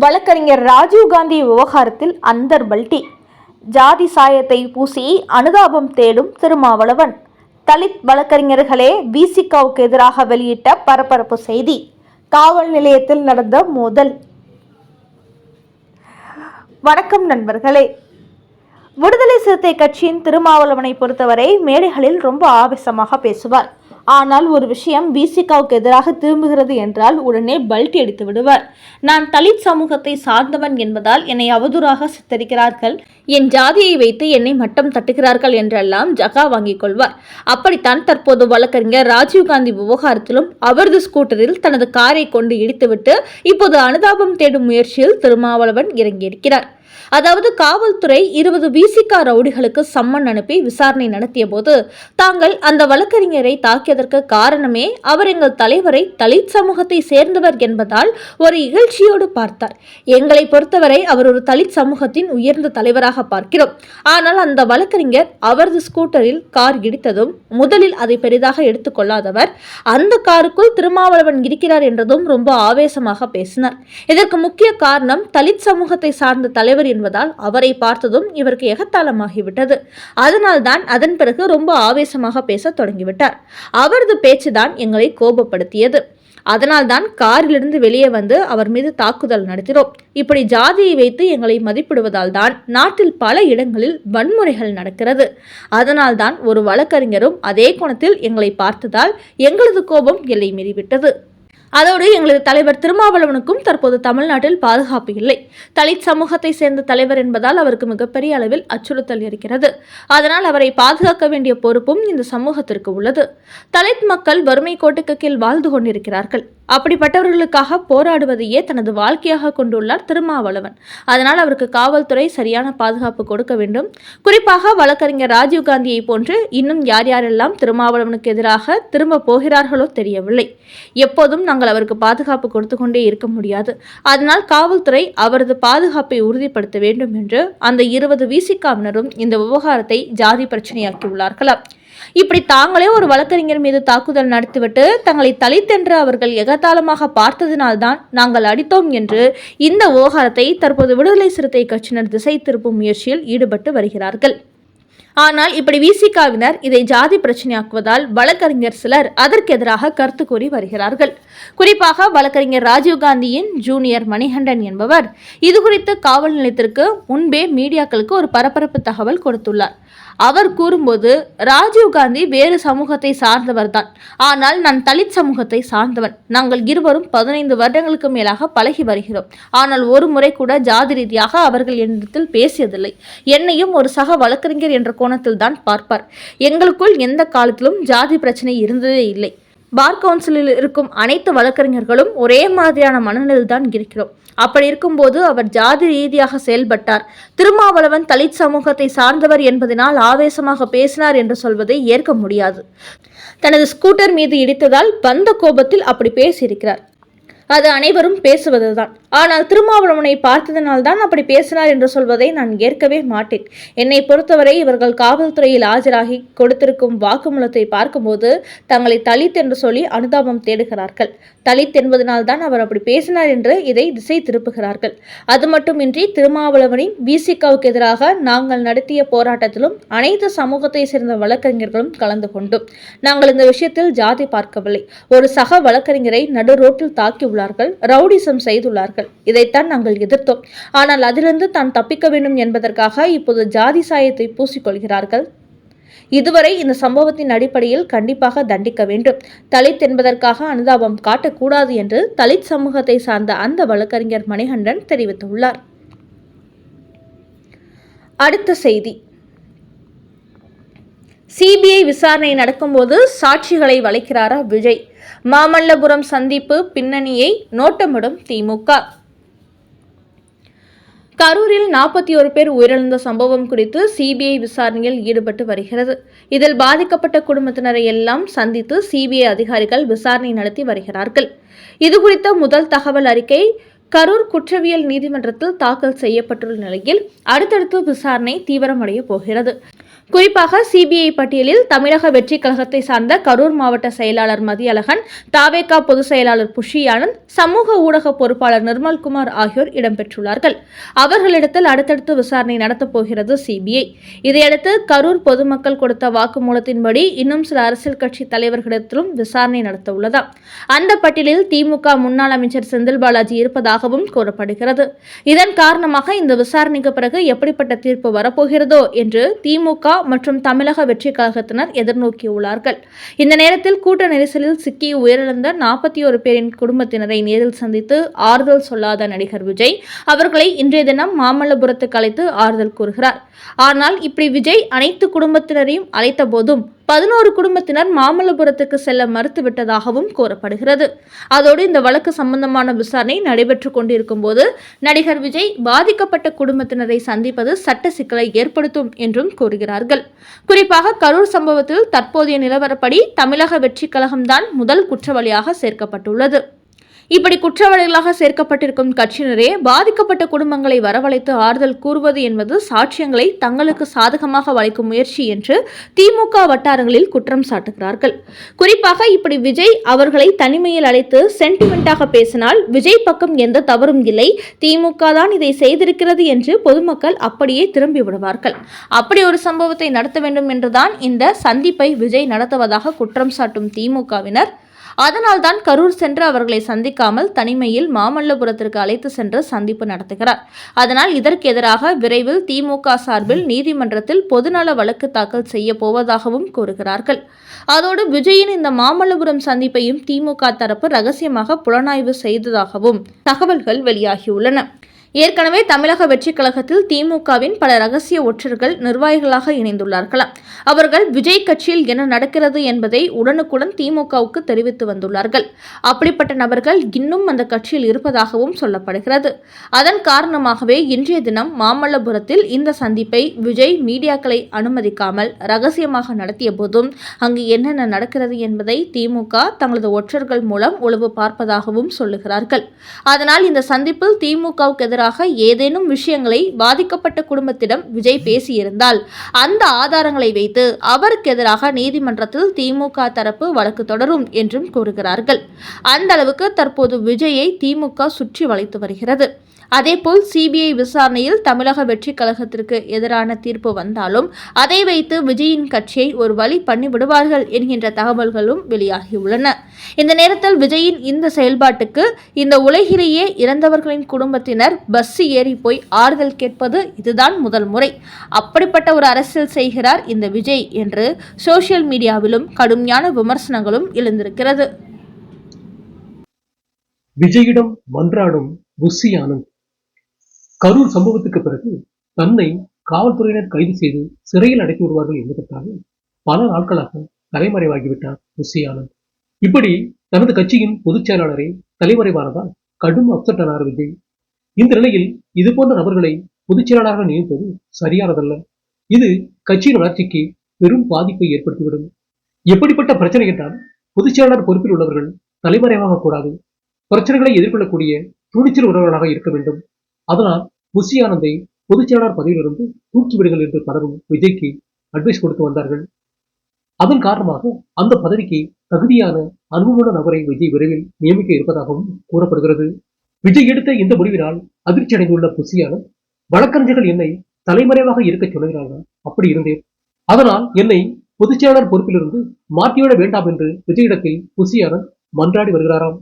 வழக்கறிஞர் ராஜீவ்காந்தி விவகாரத்தில் அந்தர் பல்டி. ஜாதி சாயத்தை பூசி அனுதாபம் தேடும் திருமாவளவன். தலித் வழக்கறிஞர்களே விசிகாவுக்கு எதிராக வெளியிட்ட பரபரப்பு செய்தி. காவல் நிலையத்தில் நடந்த மோதல். வணக்கம் நண்பர்களே. விடுதலை சிறுத்தை கட்சியின் திருமாவளவனை பொறுத்தவரை மேடைகளில் ரொம்ப ஆவேசமாக பேசுவார். ஆனால் ஒரு விஷயம் பிசிகாவுக்கு எதிராக திரும்புகிறது என்றால் உடனே பல்ட் எடுத்து விடுவார். நான் தலித் சமூகத்தை சார்ந்தவன் என்பதால் என்னை அவதூறாக சித்தரிக்கிறார்கள். என் ஜாதியை வைத்து என்னை மட்டம் தட்டுகிறார்கள் என்றெல்லாம் ஜகா வாங்கிக் கொள்வார். அப்படித்தான் தற்போது வழக்கறிஞர் ராஜீவ்காந்தி விவகாரத்திலும் அவரது ஸ்கூட்டரில் தனது காரை கொண்டு இடித்துவிட்டு இப்போது அனுதாபம் தேடும் முயற்சியில் திருமாவளவன் இறங்கியிருக்கிறார். அதாவது காவல்துறை இருபது விசிகா ரவுடிகளுக்கு சம்மன் அனுப்பி விசாரணை நடத்திய போது தாங்கள் அந்த வழக்கறிஞரை தாக்கியதற்கு காரணமே அவர் எங்கள் தலைவரை தலித் சமூகத்தை சேர்ந்தவர் என்பதால் ஒரு இகழ்ச்சியோடு பார்த்தார். எங்களை பொறுத்தவரை அவர் ஒரு தலித் சமூகத்தின் உயர்ந்த தலைவராக பார்க்கிறோம். ஆனால் அந்த வழக்கறிஞர் அவரது ஸ்கூட்டரில் கார் இடித்ததும் முதலில் அதை பெரிதாக எடுத்துக்கொள்ளாதவர் அந்த காருக்குள் திருமாவளவன் இருக்கிறார் என்றதும் ரொம்ப ஆவேசமாக பேசினார். இதற்கு முக்கிய காரணம் தலித் சமூகத்தை சார்ந்த தலைவர் என்பதால் அவரை பார்த்ததும் இவருக்கு எகத்தாளமாகிவிட்டது. அதனால்தான் அதன் பிறகு ரொம்ப ஆவேசமாக பேசத் தொடங்கிவிட்டார். அவரது பேச்சுதான் எங்களை கோபப்படுத்தியது. அதனால்தான் காரிலிருந்து வெளியே வந்து அவர் மீது தாக்குதல் நடத்தினோம். இப்படி ஜாதியை வைத்து எங்களை மதிப்பிடுவதால் தான் நாட்டில் பல இடங்களில் வன்முறைகள் நடக்கிறது. அதனால்தான் ஒரு வழக்கறிஞரும் அதே கோணத்தில் எங்களை பார்த்ததால் எங்களது கோபம் எல்லை மீறிவிட்டது. அதோடு எங்களது தலைவர் திருமாவளவனுக்கும் தற்போது தமிழ்நாட்டில் பாதுகாப்பு இல்லை. தலித் சமூகத்தை சேர்ந்த தலைவர் என்பதால் அவருக்கு மிகப்பெரிய அளவில் அச்சுறுத்தல் இருக்கிறது. அதனால் அவரை பாதுகாக்க வேண்டிய பொறுப்பும் இந்த சமூகத்திற்கு உள்ளது. தலித் மக்கள் வறுமை கோட்டுக்கு கீழ் வாழ்ந்து கொண்டிருக்கிறார்கள். அப்படிப்பட்டவர்களுக்காக போராடுவதையே தனது வாழ்க்கையாக கொண்டுள்ளார் திருமாவளவன். அதனால் அவருக்கு காவல்துறை சரியான பாதுகாப்பு கொடுக்க வேண்டும். குறிப்பாக வழக்கறிஞர் ராஜீவ்காந்தியை போன்று இன்னும் யார் யாரெல்லாம் திருமாவளவனுக்கு எதிராக திரும்ப போகிறார்களோ தெரியவில்லை. எப்போதும் நாங்கள் அவருக்கு பாதுகாப்பு கொடுத்து கொண்டே இருக்க முடியாது. அதனால் காவல்துறை அவரது பாதுகாப்பை உறுதிப்படுத்த வேண்டும் என்று அந்த இருபது விசிகாவினரும் இந்த விவகாரத்தை ஜாதி பிரச்சனையாக்கியுள்ளார்களாம் இப்படி தாங்களே ஒரு வழக்கறிஞர் மீது தாக்குதல் நடத்திவிட்டு தங்களை தலித்தென்று அவர்கள் எகத்தாளமாக பார்த்ததினால்தான் நாங்கள் அடித்தோம் என்று இந்த விவகாரத்தை தற்போது விடுதலை சிறுத்தை கட்சியினர் திசை திருப்பும் முயற்சியில் ஈடுபட்டு வருகிறார்கள். ஆனால் இப்படி விசிகாவினர் இதை ஜாதி பிரச்சனையாக்குவதால் வழக்கறிஞர் சிலர் அதற்கு எதிராக கருத்து கூறி வருகிறார்கள். குறிப்பாக வழக்கறிஞர் ராஜீவ்காந்தியின் ஜூனியர் மணிகண்டன் என்பவர். இது குறித்து காவல் நிலையத்திற்கு முன்பே மீடியாக்களுக்கு ஒரு பரபரப்பு தகவல் கொடுத்துள்ளார். அவர் கூறும்போது ராஜீவ்காந்தி வேறு சமூகத்தை சார்ந்தவர்தான். ஆனால் நான் தலித் சமூகத்தை சார்ந்தவன். நாங்கள் இருவரும் பதினைந்து வருடங்களுக்கு மேலாக பழகி வருகிறோம். ஆனால் ஒரு முறை கூட ஜாதி ரீதியாக அவர்கள் என்னிடத்தில் பேசியதில்லை. என்னையும் ஒரு சக வழக்கறிஞர் என்ற கோணத்தில் தான் பார்ப்பார். எங்களுக்குள் எந்த காலத்திலும் ஜாதி பிரச்சனை இருந்ததே இல்லை. பார் கவுன்சிலில் இருக்கும் அனைத்து வழக்கறிஞர்களும் ஒரே மாதிரியான மனநிலையில் தான் இருக்கிறோம். அப்படி இருக்கும்போது அவர் ஜாதி ரீதியாக செயல்பட்டார். திருமாவளவன் தலித் சமூகத்தை சார்ந்தவர் என்பதனால் ஆவேசமாக பேசினார் என்று சொல்வதை ஏற்க முடியாது. தனது ஸ்கூட்டர் மீது இடித்ததால் வந்த கோபத்தில் அப்படி பேசியிருக்கிறார். அது அனைவரும் பேசுவதுதான். ஆனால் திருமாவளவனை பார்த்ததனால்தான் அப்படி பேசினார் என்று சொல்வதை நான் ஏற்கவே மாட்டேன். என்னை பொறுத்தவரை இவர்கள் காவல்துறையில் ஆஜராகி கொடுத்திருக்கும் வாக்குமூலத்தை பார்க்கும்போது தங்களை தலித் என்று சொல்லி அனுதாபம் தேடுகிறார்கள். தலித் என்பதனால் தான் அவர் அப்படி பேசினார் என்று இதை திசை திருப்புகிறார்கள். அது மட்டுமின்றி திருமாவளவனின் விசிகாவுக்கு எதிராக நாங்கள் நடத்திய போராட்டத்திலும் அனைத்து சமூகத்தை சேர்ந்த வழக்கறிஞர்களும் கலந்து கொண்டோம் நாங்கள் இந்த விஷயத்தில் ஜாதி பார்க்கவில்லை. ஒரு சக வழக்கறிஞரை நடு ரோட்டில் தாக்கியுள்ளார்கள் ரவுடிசம் செய்துள்ளார்கள். கொண்டார்கள். இதைத்தான் நாங்கள் எதிர்த்தோம். ஆனால் அதிலிருந்து தான் தப்பிக்க வேண்டும் என்பதற்காக இப்போது ஜாதி சாயத்தை பூசிக்கொள்கிறார்கள். இதுவரை இந்த சம்பவத்தின் அடிப்படையில் கண்டிப்பாக தண்டிக்க வேண்டும். தலித் என்பதற்காக அனுதாபம் காட்டக்கூடாது என்று தலித் சமூகத்தை சார்ந்த அந்த வழக்கறிஞர் மணிகண்டன் தெரிவித்துள்ளார். அடுத்த செய்தி. சிபிஐ விசாரணை நடக்கும்போது சாட்சிகளை வளைக்கிறாரா விஜய்? மாமல்லபுரம் சந்திப்பு பின்னணியை நோட்டமிடும் திமுக கரூரில் நாற்பத்தி ஒரு பேர் உயிரிழந்த சம்பவம் குறித்து சிபிஐ விசாரணையில் ஈடுபட்டு வருகிறது. இதில் பாதிக்கப்பட்ட குடும்பத்தினரை எல்லாம் சந்தித்து சிபிஐ அதிகாரிகள் விசாரணை நடத்தி வருகிறார்கள். இதுகுறித்த முதல் தகவல் அறிக்கை கரூர் குற்றவியல் நீதிமன்றத்தில் தாக்கல் செய்யப்பட்டுள்ள நிலையில் அடுத்தடுத்து விசாரணை தீவிரமடைய போகிறது. குறிப்பாக சிபிஐ பட்டியலில் தமிழக வெற்றி கழகத்தை சார்ந்த கரூர் மாவட்ட செயலாளர் மதியழகன் தாவேகா பொதுச் செயலாளர் புஷி ஆனந்த் சமூக ஊடக பொறுப்பாளர் நிர்மல்குமார் ஆகியோர் இடம்பெற்றுள்ளார்கள். அவர்களிடத்தில் அடுத்தடுத்து விசாரணை நடத்தப் போகிறது சிபிஐ. இதையடுத்து கரூர் பொதுமக்கள் கொடுத்த வாக்குமூலத்தின்படி இன்னும் சில அரசியல் கட்சி தலைவர்களிடத்திலும் விசாரணை நடத்த உள்ளதாம் அந்த பட்டியலில் திமுக முன்னாள் அமைச்சர் செந்தில் பாலாஜி இருப்பதாகவும் கூறப்படுகிறது. இதன் காரணமாக இந்த விசாரணைக்கு பிறகு எப்படிப்பட்ட தீர்ப்பு வரப்போகிறதோ என்று திமுக மற்றும் தமிழக வெற்றி கழகத்தினர் எதிர்நோக்கியுள்ளார்கள். இந்த நேரத்தில் கூட்ட நெரிசலில் சிக்கி உயிரிழந்த நாற்பத்தி ஒரு பேரின் குடும்பத்தினரை நேரில் சந்தித்து ஆறுதல் சொல்லாத நடிகர் விஜய் அவர்களை இன்றைய தினம் மாமல்லபுரத்துக்கு அழைத்து ஆறுதல் கூறுகிறார். ஆனால் இப்படி விஜய் அனைத்து குடும்பத்தினரையும் அழைத்த போதும் பதினோரு குடும்பத்தினர் மாமல்லபுரத்துக்கு செல்ல மறுத்துவிட்டதாகவும் கூறப்படுகிறது. அதோடு இந்த வழக்கு சம்பந்தமான விசாரணை நடைபெற்றுக் கொண்டிருக்கும் போது நடிகர் விஜய் பாதிக்கப்பட்ட குடும்பத்தினரை சந்திப்பது சட்ட சிக்கலை ஏற்படுத்தும் என்றும் கூறுகிறார்கள். குறிப்பாக கரூர் சம்பவத்தில் தற்போதைய நிலவரப்படி தமிழக வெற்றிக் கழகம்தான் முதல் குற்றவாளியாக சேர்க்கப்பட்டுள்ளது. இப்படி குற்றவாளிகளாக சேர்க்கப்பட்டிருக்கும் கட்சியினரே பாதிக்கப்பட்ட குடும்பங்களை வரவழைத்து ஆறுதல் கூறுவது என்பது சாட்சியங்களை தங்களுக்கு சாதகமாக வளைக்கும் முயற்சி என்று திமுக வட்டாரங்களில் குற்றம் சாட்டுகிறார்கள். குறிப்பாக இப்படி விஜய் அவர்களை தனிமையில் அழைத்து சென்டிமெண்டாக பேசினால் விஜய் பக்கம் எந்த தவறும் இல்லை. திமுக தான் இதை செய்திருக்கிறது என்று பொதுமக்கள் அப்படியே திரும்பி விடுவார்கள். அப்படி ஒரு சம்பவத்தை நடத்த வேண்டும் என்றுதான் இந்த சந்திப்பை விஜய் நடத்துவதாக குற்றம் சாட்டும் திமுகவினர் அதனால்தான் கரூர் சென்று அவர்களை சந்திக்காமல் தனிமையில் மாமல்லபுரத்திற்கு அழைத்து சென்று சந்திப்பு நடத்துகிறார். அதனால் இதற்கு எதிராக விரைவில் திமுக சார்பில் நீதிமன்றத்தில் பொதுநல வழக்கு தாக்கல் செய்ய போவதாகவும் கூறுகிறார்கள். அதோடு விஜயின் இந்த மாமல்லபுரம் சந்திப்பையும் திமுக தரப்பு ரகசியமாக புலனாய்வு செய்ததாகவும் தகவல்கள் வெளியாகியுள்ளன. ஏற்கனவே தமிழக வெற்றிக் கழகத்தில் திமுகவின் பல ரகசிய ஒற்றர்கள் நிர்வாகிகளாக இணைந்துள்ளார்களாம். அவர்கள் விஜய் கட்சியில் என்ன நடக்கிறது என்பதை உடனுக்குடன் திமுகவுக்கு தெரிவித்து வந்துள்ளார்கள். அப்படிப்பட்ட நபர்கள் இன்னும் அந்த கட்சியில் இருப்பதாகவும் சொல்லப்படுகிறது. அதன் காரணமாகவே இன்றைய தினம் மாமல்லபுரத்தில் இந்த சந்திப்பை விஜய் மீடியாக்களை அனுமதிக்காமல் ரகசியமாக நடத்திய போதும் அங்கு என்னென்ன நடக்கிறது என்பதை திமுக தங்களது ஒற்றர்கள் மூலம் உளவு பார்ப்பதாகவும் சொல்லுகிறார்கள். அதனால் இந்த சந்திப்பில் திமுகவுக்கு எதிராக ஏதேனும் விஷயங்களை பாதிக்கப்பட்ட குடும்பத்திடம் விஜய் பேசியிருந்தால் அந்த ஆதாரங்களை வைத்து அவருக்கு எதிராக நீதிமன்றத்தில் திமுக தரப்பு வழக்கு தொடரும் என்றும் கூறுகிறார்கள். அந்த அளவுக்கு தற்போது விஜயை திமுக சுற்றி வளைத்து வருகிறது. அதேபோல் சிபிஐ விசாரணையில் தமிழக வெற்றி கழகத்திற்கு எதிரான தீர்ப்பு வந்தாலும் அதை வைத்து விஜயின் கட்சியை ஒரு வழி பண்ணி விடுவார்கள் என்கின்ற தகவல்களும் வெளியாகியுள்ளன. இந்த நேரத்தில் விஜயின் இந்த செயல்பாட்டுக்கு இந்த உலகிலேயே இறந்தவர்களின் குடும்பத்தினர் பஸ் ஏறி போய் ஆறுதல் கேட்பது இதுதான் முதல் முறை. அப்படிப்பட்ட ஒரு அரசியல் செய்கிறார் இந்த விஜய் என்று சோசியல் மீடியாவிலும் கடுமையான விமர்சனங்களும் எழுந்திருக்கிறது. விஜயிடம் மன்றாடும் புஸ்ஸி ஆனந்த். கரூர் சம்பவத்துக்கு பிறகு தன்னை காவல்துறையினர் கைது செய்து சிறையில் அடைத்து விடுவார்கள் என்பதற்காக பல நாட்களாக தலைமறைவாகிவிட்டார் புஸ்ஸி ஆனந்த். இப்படி தனது கட்சியின் பொதுச் செயலாளரை தலைமறைவானதால் கடும் அப்செட் ஆனார் விஜய். இந்த நிலையில் இது போன்ற நபர்களை பொதுச் செயலாளராக நியமிப்பது சரியானதல்ல. இது கட்சியின் வளர்ச்சிக்கு பெரும் பாதிப்பை ஏற்படுத்திவிடும். எப்படிப்பட்ட பிரச்சனை என்றால் பொதுச் செயலாளர் பொறுப்பில் உள்ளவர்கள் தலைமறைவாக கூடாது. பிரச்சனைகளை எதிர்கொள்ளக்கூடிய துணிச்சல் உறவர்களாக இருக்க வேண்டும். அதனால் முசி ஆனந்தை பொதுச் செயலாளர் பதவியிலிருந்து தூக்கிவிடுங்கள் என்று பலரும் விஜய்க்கு அட்வைஸ் கொடுத்து வந்தார்கள். அதன் காரணமாக அந்த பதவிக்கு தகுதியான அனுபவமான நபரை விஜய் விரைவில் நியமிக்க இருப்பதாகவும் கூறப்படுகிறது. விஜய் எடுத்த இந்த முடிவினால் அதிர்ச்சி அடைந்துள்ள புஷி வழக்கறிஞர்கள் என்னை தலைமறைவாக இருக்க சொல்கிறார்கள் அப்படி இருந்தேன். அதனால் என்னை பொதுச் செயலாளர் பொறுப்பிலிருந்து மாற்றிவிட வேண்டாம் என்று விஜயிடத்தில் புஷி மன்றாடி வருகிறாராம்.